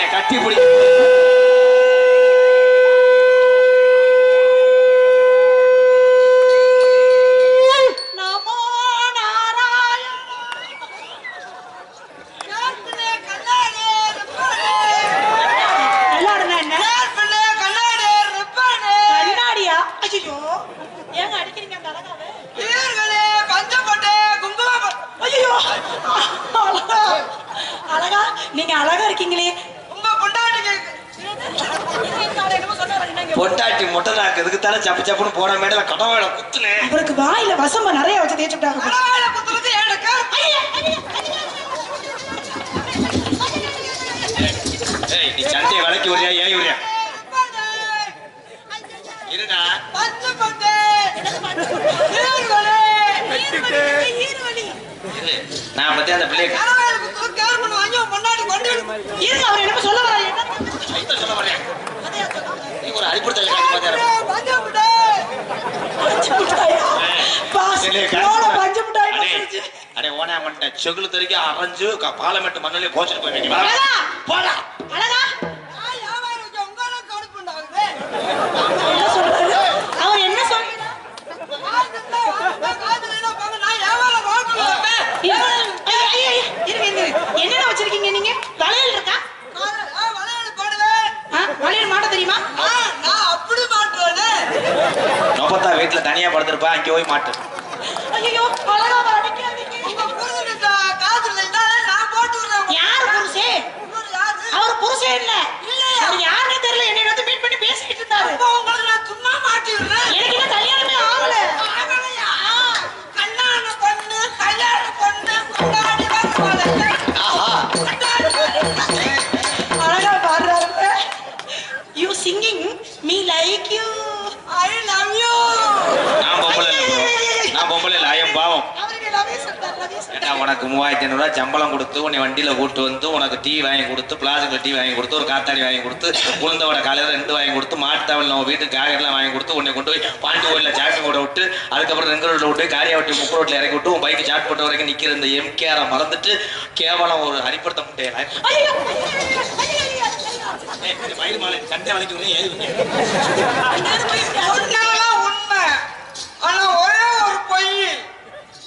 உன்னை கட்டி பிடி நமோ நாராயண கேப்பிலே கண்ணாடி ரிப்பனே. எல்லாருமே என்ன கேப்பிலே கண்ணாடி ரிப்பனே. கண்ணாடியா ஐயோ ஏங்க அடிக்கிறீங்க அந்த அழகாவே ஈர்களே பஞ்சப்பட்டு குங்குமப்பட்டு. ஐயோ அழகா அழகா நீங்க அழகா இருக்கீங்களே உங்க பொண்டாட்டிக்கு அவரை என்னமோ பொட்டாட்டி முட்டை நாக்கு இதுக்கு தானே சப்பு சப்புன்னு போன மேடல கடவுள குத்துனேன் அவருக்கு வாயில வசம்ப நிறைய வச்சு தேய்ச்சு விட்டாங்க கடவாயில குத்துறது எனக்கு. ஏய் நீ சண்டையை விளக்கி விடுறியா ஏன் விடுறியா. இருடா நான் பத்தி அந்த பிள்ளைய கடவாயில கேர் பண்ணு. ஐயோ, பொண்டாட்டி கொண்டு வந்து. இருங்க அவர் சொல்ல என்ன சொல்ல ஒரு அடிப்படுத்தல அடே, ஓனா மண்ட செகுலு தெறிக்க அரைஞ்சு பாலமெட்டு மண்ணிலே கோச்சிட்டு போய் வேண்டிய போடா. அழகா நான் வியாபாரம் வச்ச உங்களுக்கு கடுப்புண்டாகுது. என்ன சொல்றாரு அவர் என்ன சொல்றாரு காசுல வாங்க, காசுல என்ன போங்க, நான் வியாபாரம் பார்க்கணும். என்னென்ன வச்சிருக்கீங்க நீங்க வளையல் இருக்கா காலை, ஆ, வளையல் போடுவேன். ஆ, வளையல் மாட்ட தெரியுமா ஆ, நான் அப்படி மாட்டுவேனே. நொப்பத்தா வீட்டுல தனியா படுத்திருப்பா அங்கே போய் மாட்டு. அவர் புருஷன் இல்ல? அவர் யாருன்னே தெரியல என்னை வந்து மீட் பண்ணி பேசிக்கிட்டு இருந்தாரு. அப்போ உங்களுக்கு நான் சும்மா மாட்டி விடுறேன். மூவாயிரத்தி ஐநூறுரூவா சம்பளம் கொடுத்து உன்னை வண்டியில கூட்டு வந்து உனக்கு டீ வாங்கி கொடுத்து பிளாஸ்டிக்ல டீ வாங்கி கொடுத்து ஒரு காத்தாடி வாங்கி கொடுத்து உளுந்த வடை காலையில ரெண்டு வாங்கி கொடுத்து மாட்டுத்தாவல் நம்ம வீட்டுக்கு காய்கறிலாம் வாங்கி கொடுத்து உன்னை கொண்டு போய் பாண்டி கோயிலில் சாமி கூட விட்டு அதுக்கப்புறம் ரெங்க ரோட்ல விட்டு காரியாவட்டி முக்கு ரோட்ல இறக்கி விட்டு உன் பைக்கு சாட் போட்ட வரைக்கும் நிக்கிற இந்த எம்கேஆரை மறந்துட்டு கேவலம் ஒரு ஹரிப்படுத்த முட்டையை ஐயோ ஐயோ, ஐயோ, ஐயோ. மயில் மாலை சண்டை வளைக்கு ஏது சொன்னதெல்லாம் உண்மை. ஆனா ஒரே ஒரு பொய்.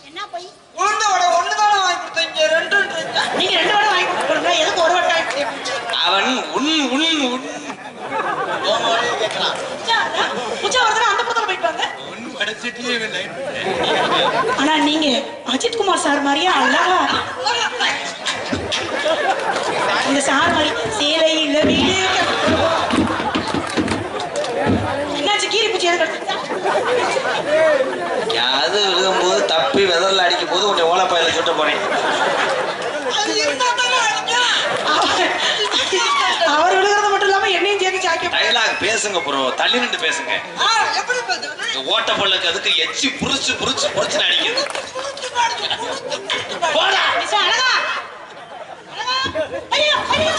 என்ன போய் உளுந்த வடை ஒண்ணுதானே வாங்கி கொடுத்தீங்க, ரெண்டுன்றீங்க. நீங்க ரெண்டு வடை வாங்கி கொடுத்துருங்க எதுக்கு ஒரு வட்டை? அவன் உன் உன் உன். ஆனா நீங்க அஜித் குமார் சார் மாதிரியே? அழகா. இந்த சார் மாதிரி சேலையில வீடு என்னாச்சு? கீரி பூச்சி எதுக்கு? அது விழுகும்போது தப்பி உன்னை போறேன். அவர் விழுகிறது மட்டும் இல்லாம என்னையும் சேர்த்து சாக்கி டைலாக் பேசுங்க ப்ரோ தள்ளி நின்று பேசுங்க. ஓட்ட பல்லுக்கு அதுக்கு எச்சி புரிச்சு புரிச்சு புரிச்சு அடிக்குது. போடா! ஐயோ ஐயோ!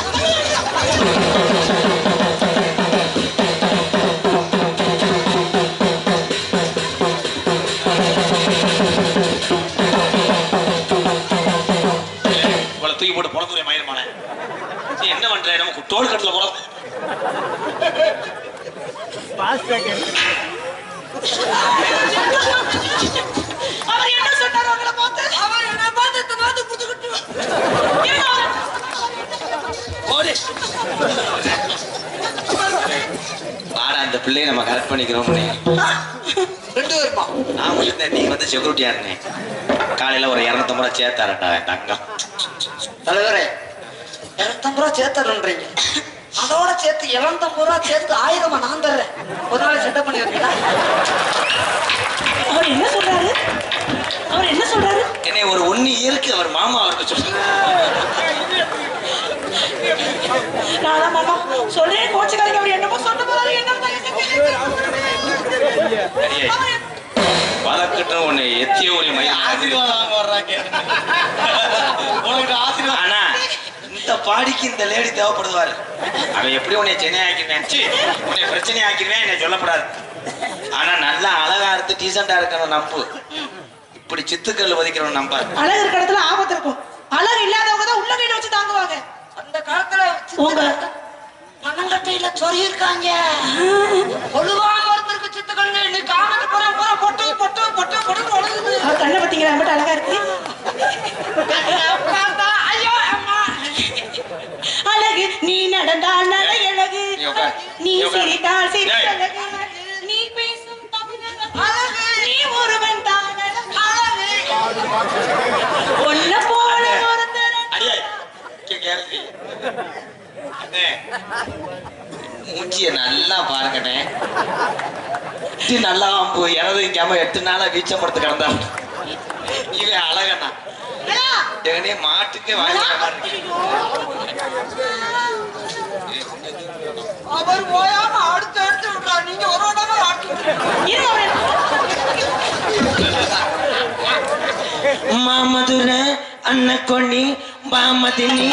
தோல் கட்டில போற அவர் என்ன சொன்னார் உங்களை பார்த்து? அவர் என்னை பார்த்து இந்த பார்த்து புடிச்சுக்கிட்டு ஏங்க அவர் ஓடு வாடா அந்த பிள்ளையை நம்ம கரெக்ட் பண்ணிக்கிறோம் ரெண்டு பேருமா? நான் சொல்லியிருந்தேன் நீ வந்து செக்யூரிட்டியா இருந்தேன். காலையில ஒரு இரநூத்தம்பது ரூபா சேர்த்தாரண்டா என் தங்கம். தலைவரே இரநூத்தம்பது ரூபா சேர்த்தருன்றீங்க அதோட சேர்த்து எழுநூத்தம்பது ரூபா சேர்த்து ஆயிரமா நான் தர்றேன். ஒரு நாள் செட்டப் பண்ணி வைக்கிறா அவர் என்ன சொல்றாரு? அவர் என்ன சொல்றாரு? என்னை ஒரு ஒன்னு இயருக்கு அவர் மாமா அவருக்கு சொல்றாரு. நான் மாமா? சொல்றேன் கோச்சுக்காரங்க அவர் என்னமோ சொன்ன போறாரு என்ன அடியே, வழக்கட்டும் உன்னை எத்திய ஒரு மயில் ஆனா இந்த பாடிக்கு இந்த லேடி தேவைப்படுவார் அவன் எப்படி உன்னை சென்னை ஆக்கிடுவேன்? சீ, உன்னை பிரச்சனை ஆக்கிடுவேன் என்னை சொல்லப்படாது. ஆனா நல்லா அழகா இருந்து டீசெண்டா இருக்கணும் நம்பு. இப்படி சித்துக்கல் வதிக்கிறவன் நம்பாது. அழகு இருக்கிற இடத்துல ஆபத்து இருக்கும். அழகு இல்லாதவங்க தான் உள்ள கையில வச்சு தாங்குவாங்க. அந்த காலத்துல உங்க மண்ணங்கட்டையில சொருகிருக்காங்க ஒழுவாம ஒருத்தருக்கு சித்துக்கண்ணு நீ காணது போற போற பொட்டு பொட்டு பொட்டு பொட்டு ஒழுகுது. கண்ணை பத்திங்களா மட்டும் அழகா இருக்கு பார்த்தா, ஐயோ அம்மா அழகு நீ நடந்தால் நடை அழகு நீ. சிரித்தால். சிரித்தழகு நீ பேசும் நீ ஒருவன் தான். ஒன்ன போல மூஞ்சிய நல்லா பாருங்கண்ணே. இது நல்லா போய் இறது இங்காம எட்டு நாளா வீச்சம் படுத்து கிடந்தான் இவன் அழகண்ணா. எங்கனே மாட்டுக்கே வாங்கி அவர் போயாம அடுத்து எடுத்து விடுறா நீங்க ஒரு உடம்பு மாமதுர அன்னக்கொடி பாமதினி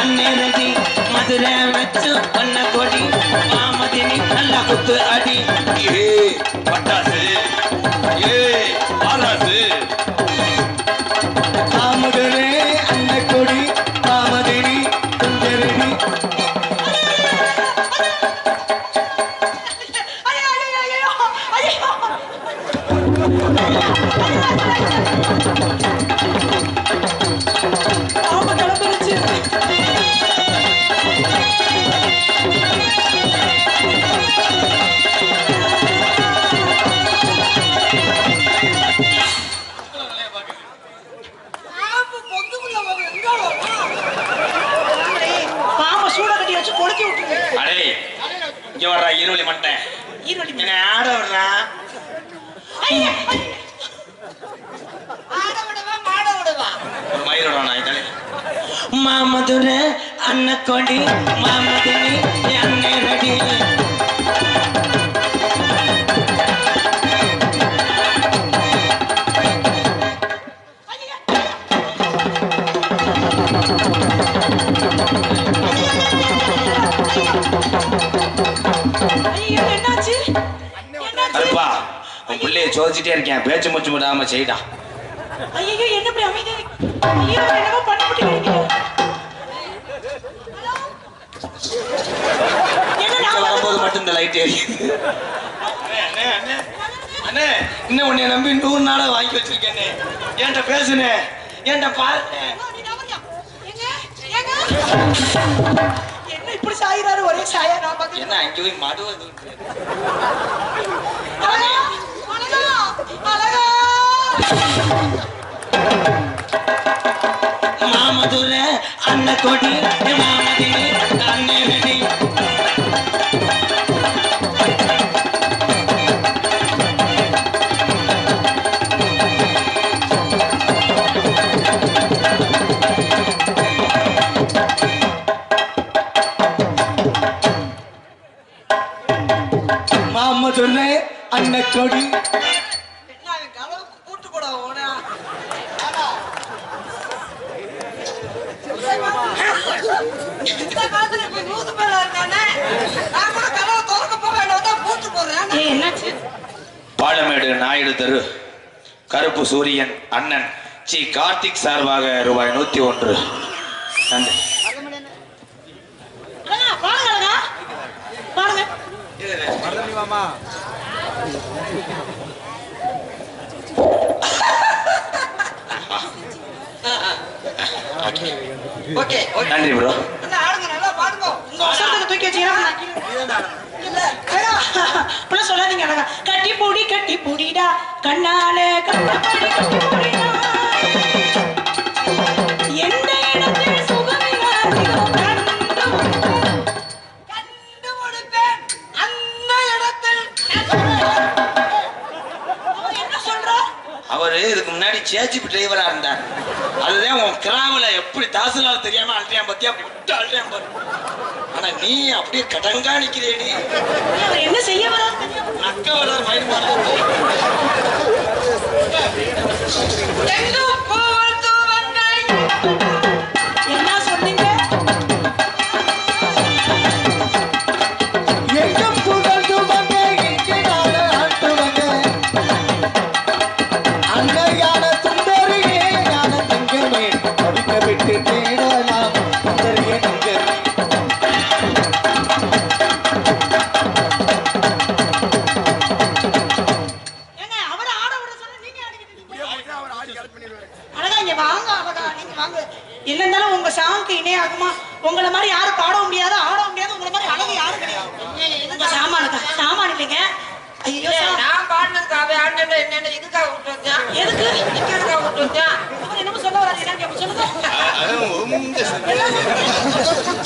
அன்னேரடி மதுரை வச்சு அன்ன கொடி பாமதினி நல்ல குத்து அடி. ஏ பட்டாசு. ஐயோ என்னாச்சு? என்னாச்சு? கருப்பா உன் பிள்ளைய சோதிச்சுட்டே இருக்கேன். பேச்சு முச்சு விடாம செய்டா. ஐயோ என்ன இப்படி அமைதியா ஐயோ என்னமோ பண்ண முடியல என்ன இங்க நான் வரும்போது மட்டும் இந்த லைட் எரியுது அண்ணே இன்னும் உன்னை நம்பி நூறு நாளா வாங்கி வச்சிருக்கேனே. ஏன்ட்ட பேசுனே ஏன்ட்ட பாருனே. சாயிறாரு ஒரே சாயா நான் பாக்க என்ன அங்க போய் அழகா அழகா மாமதுர அன்னக்கொடி மாமதினி அன்னேரடி மாமதுரை போடுறேன் ஏய் என்னாச்சு? பாலமேடு நாயுடு தெரு. கருப்பு சூரியன் அண்ணன். சி கார்த்திக் சார்பாக ரூபாய் நூத்தி ஒன்று. நன்றி அழகா பாருங்க அழகா பாருங்க ஓகே ஓகே. நன்றி ப்ரோ ஆளுங்க நல்லா பாடுங்க. உங்க வசனத்துக்கு தூக்கி வச்சீங்கன்னா சொல்லாதீங்க அழகா. கட்டி பூடி கட்டி பூடிடா கண்ணால கட்டப்படி கட்டி பூடிடா அவரு இதுக்கு முன்னாடி சேஜிப் டிரைவரா இருந்தார். அதுதான் உன் கிராமல எப்படி தாசில்தார் தெரியாம அல்றியான் பத்தியா? அப்படி விட்டு பாரு. ஆனா நீ அப்படியே கடங்கா நிக்கிறேடி. என்ன செய்ய தெரியாம நக்க பூவல் தூவங்கள். என்ன விட்டு தேடலாம் 何?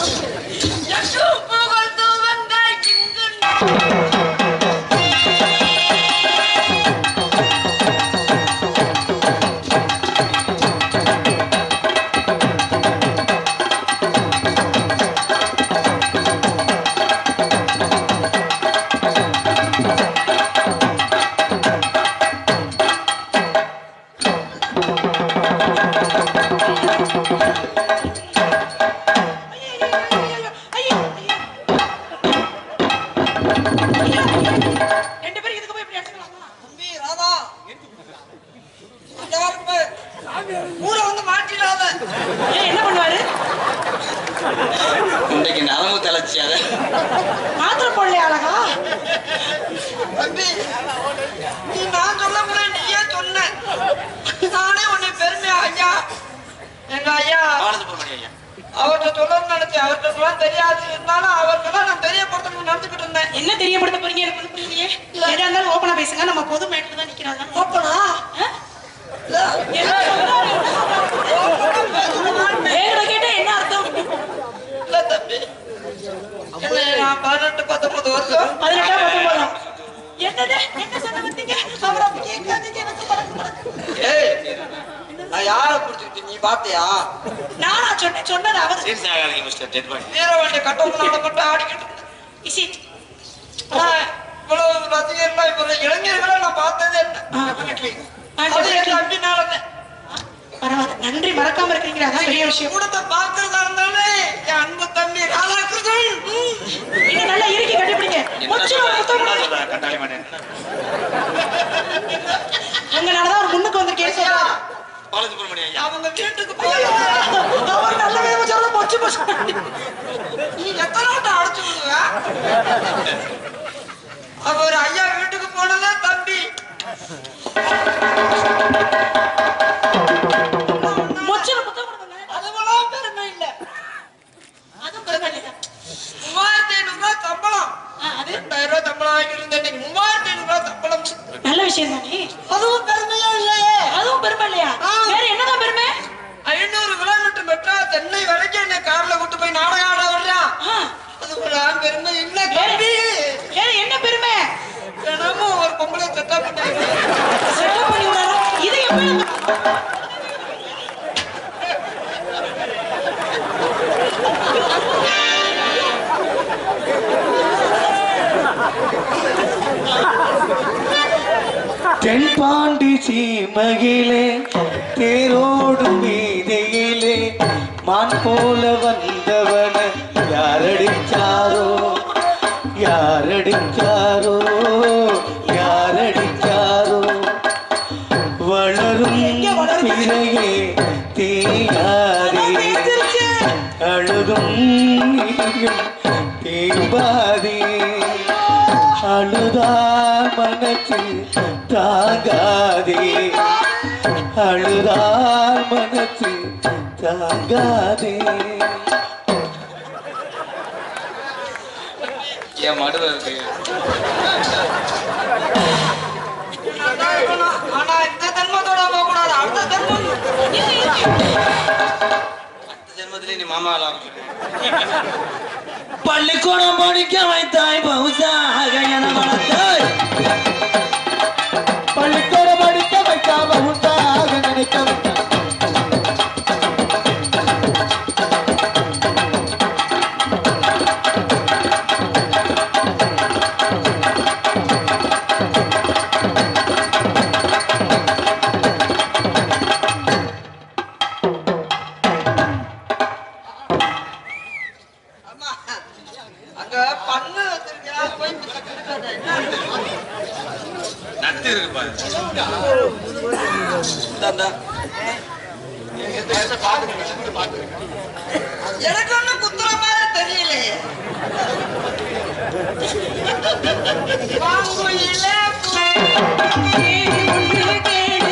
ரெண்டு பேரும் இதுக்கு போய் இப்படி அடிச்சுக்கலாமா? தம்பி ராதா. ஊரை வந்து மாட்டிடாத. ஏன் என்ன பண்ணுவாரு? இன்றைக்கு நரம்பு தலைச்சியாத மாத்திரை போடலையா அழகா? தம்பி நீ நான் சொல்ல கூட நீயே சொன்ன நானே உன்னை பெருமையா ஐயா. எங்க ஐயா ஐயா. அவர்கிட்ட சொல்லணும்னு நினைச்சேன். அவர்கிட்ட சொல்ல தெரியாது. இருந்தாலும் அவருக்கு தான் நான் தெரியப்படுத்தணும்னு நினைச்சுக்கிட்டு இருந்தேன். என்ன தெரியப்படுத்த போறீங்க? எனக்கு புரியலையே. எதா இருந்தாலும் ஓப்பனா பேசுங்க. நம்ம பொது மேட்டில் தான் நிக்கிறாங்க. ஓப்பனா என்ன கேட்டா அர்த்தம்? இல்ல தம்பி. என்ன நான் பதினெட்டு பத்தொன்பது வருஷம். பதினெட்டா பத்தொன்பதாம் என்னது? என்ன சொன்ன வந்தீங்க அவர் அப்படி கேட்காதீங்க. எனக்கு பழக்கம் பழக்கம். ஏய் நான் யாரை பிடிச்சிக்கிட்டு நீ பாத்தியா? நானா சொன்னேன் சொன்னது அவர் சீரியஸ் ஆகாதீங்க மிஸ்டர் டெட் பாய் வீர வண்டி கட்டவுனால மட்டும் ஆடிக்கிட்டு ஆனா, இவ்வளவு ரசிகர்களா இவ்வளவு இளைஞர்களை நான் பார்த்ததே இல்லை பரவாயில்ல. நன்றி மறக்காம இருக்கீங்களா அதான் பெரிய விஷயம். கூடத்தை பார்க்கறதா இருந்தாலே என் அன்பு தம்பி ராதாகிருஷ்ணன். இன்னும் நல்லா இறுக்கி கட்டிப்பிடிங்க உங்களாலதான் ஒரு முன்னுக்கு வந்திருக்கேன் சொல்றா பாலசுப்ரமணிய ஐயா. அவங்க வீட்டுக்கு போய் அவர் நல்ல வேலை சொல்ல பொச்சு பொச்சு நீ எத்தனை வட்டம் அடைச்சு விடுவ? அவர் ஐயா வீட்டுக்கு போனதான் தம்பி முற்றிலும் புத்தகம் கொடுங்க அதுவெல்லாம் பெருமை இல்ல அதுவும் பெருமை இல்லையா? மூவாயிரத்தி ஐநூறு ரூபாய் சம்பளம் ஆ, அது ரெண்டாயிரம் ரூபாய் சம்பளம் வாங்கிட்டு இருந்தேன் இன்னைக்கு மூவாயிரத்தி ஐநூறு ரூபாய் சம்பளம் நல்ல விஷயம் தானே அதுவும் பெருமையா இல்லையே அதுவும் பெருமை இல்லையா ஆ. வேற என்னதான் பெருமை ஐநூறு கிலோமீட்டர் மெட்ரோ சென்னை வரைக்கும் என்ன கார்ல கூட்டு போய் நாடகம் ஆட வர்றான் ஆ, அது ஒரு ஆண் பெருமை இல்ல வேற தம்பி வேற என்ன பெருமை தினமும் ஒரு பொம்பளை செட்டப் பண்ணி செட்டப் பண்ணி விடாத இது எப்படி நம்ம- தென்பாண்டி சீமகிலே தேரோடும் வீதியிலே மான் போல வந்தவன யாரடிச்சாரோ யாரடிச்சாரோ அழுதா மனசு தாங்காதே. அழுதா மனசு தாங்காதே. என் மடுவை இருக்கு. ஆனா இந்த ஜென்மத்தோட போக கூடாது அடுத்த ஜென்மம் அடுத்த ஜென்மத்திலே நீ மாமா பள்ளிக்கூடம் படிக்க வைத்தாய் பௌசாக என எனக்கு ஒண்ணும் குத்துற மாதிரி தெரியலையே வாங்குயிலே கேடு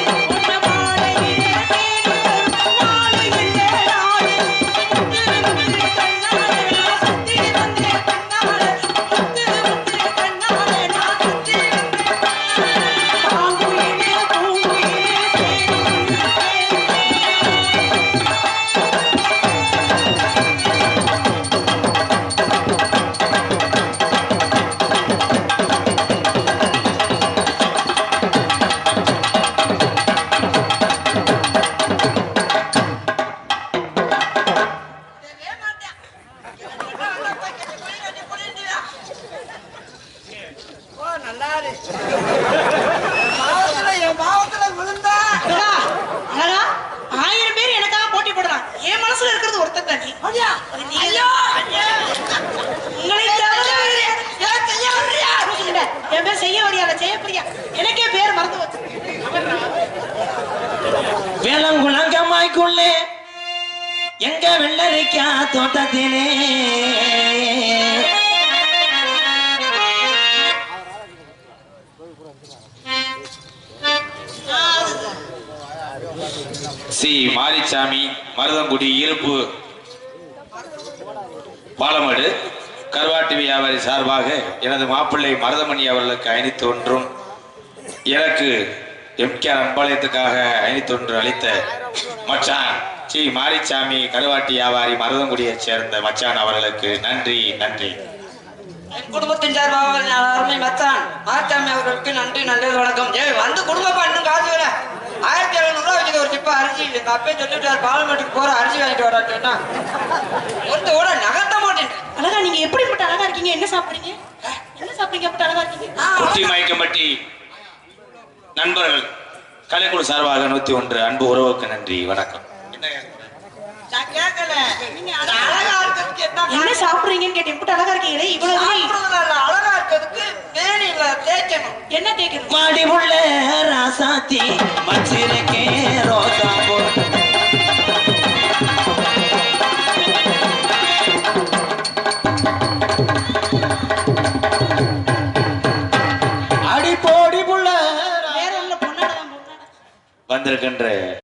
செய்யப்படியா எனக்கே பேர் மறந்து வச்சு வேளங்குளங்கம்மாய்க்குள்ளே எங்க வெள்ளரிக்கா தோட்டத்திலே. சி. மாரிச்சாமி மருதங்குடி இருப்பு பாலமடு. கருவாட்டு வியாபாரி சார்பாக எனது மாப்பிள்ளை மருதமணி அவர்களுக்கு ஐநூத்தி ஒன்றும் எனக்கு எம்கேஆர் அன்பாளையத்துக்காக ஐநூத்தி ஒன்று அளித்த மச்சான் ஸ்ரீ மாரிச்சாமி கருவாட்டு வியாபாரி மருதங்குடியை சேர்ந்த மச்சான் அவர்களுக்கு நன்றி நன்றி. குடும்பத்தின் சார்பாக என் அருமை மச்சான் மாச்சாமி அவர்களுக்கு நன்றி நல்லது வணக்கம். ஏய் வந்து குடும்பப்பா இன்னும் காசு வர ஆயிரத்தி எழுநூறு ரூபா வச்சுக்க ஒரு சிப்பா அரிசி எங்க அப்பே சொல்லிட்டாரு பாலமேட்டுக்கு போற அரிசி வாங்கிட்டு வரா ஒருத்த கூட நகர்த்த மாட்டேன் அழகா நீங்க எப்படிப்பட்ட அழகா இருக்கீங்க? என்ன சாப்பிடுறீங்க? என்ன சாப்பிடுறீங்க? எப்படி அழகா இருக்கீங்க. குட்டி மயக்கம்பட்டி நண்பர்கள் கலைக்குழு சார்பாக நூத்தி ஒன்று அன்பு உறவுக்கு நன்றி வணக்கம். நான் கேட்கல நீங்க அழகா இருக்கிறதுக்கு என்ன என்ன சாப்பிடுறீங்கன்னு கேட்டேன். எப்படி அழகா இருக்கீங்களே இவ்வளவு அழகா இருக்கிறதுக்கு மேனில தேய்க்கணும். என்ன தேய்க்கணும் மாடி உள்ள ராசாத்தி மச்சிருக்கே ரோசா போ வந்திருக்கின்ற